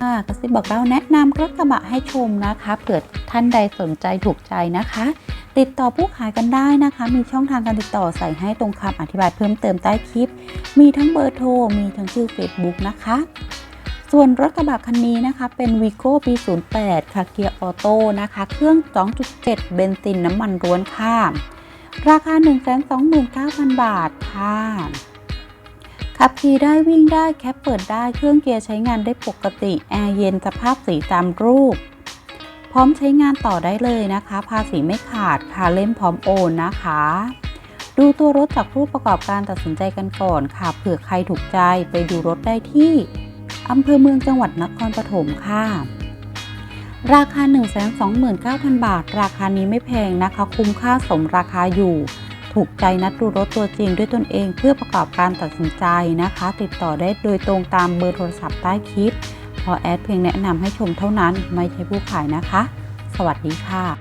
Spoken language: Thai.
ค่ะกระซิบบอกเราแนะนำรถกระบะให้ชมนะคะเผื่อท่านใดสนใจถูกใจนะคะ ติดต่อผู้ขายกันได้นะคะ มีช่องทางการติดต่อใส่ให้ตรงคำอธิบายเพิ่มเติมใต้คลิป มีทั้งเบอร์โทร มีทั้งชื่อ Facebook นะคะ ส่วนรถกระบะคันนี้นะคะ เป็นวีโก้ปี 08 ค่ะเกียร์ออโต้นะคะ เครื่อง 2.7 เบนซินน้ำมันร้วนค่ะราคา 129,000 บาทค่ะ ขับขี่ได้วิ่งได้แคปเปิดได้เครื่องเกียร์ใช้งานได้ปกติแอร์เย็นสภาพสีตามรูป พร้อมใช้งานต่อได้เลยนะคะ ภาษีไม่ขาดค่ะเล่มพร้อมโอนนะคะ ดูตัวรถจากผู้ประกอบการตัดสินใจกันก่อนค่ะเผื่อใครถูกใจไปดูรถได้ที่อำเภอเมืองจังหวัดนครปฐมค่ะ ราคา 129,000 บาท ราคานี้ไม่แพงนะคะ คุ้มค่าสมราคาอยู่ ถูกใจนัดดูรถตัวจริงด้วยตนเองเพื่อประกอบการตัดสินใจนะคะ ติดต่อได้โดยตรงตามเบอร์โทรศัพท์ใต้คลิปพอแอดเพียงแนะนำให้ชมเท่านั้นไม่ใช่ผู้ขายนะคะ สวัสดีค่ะ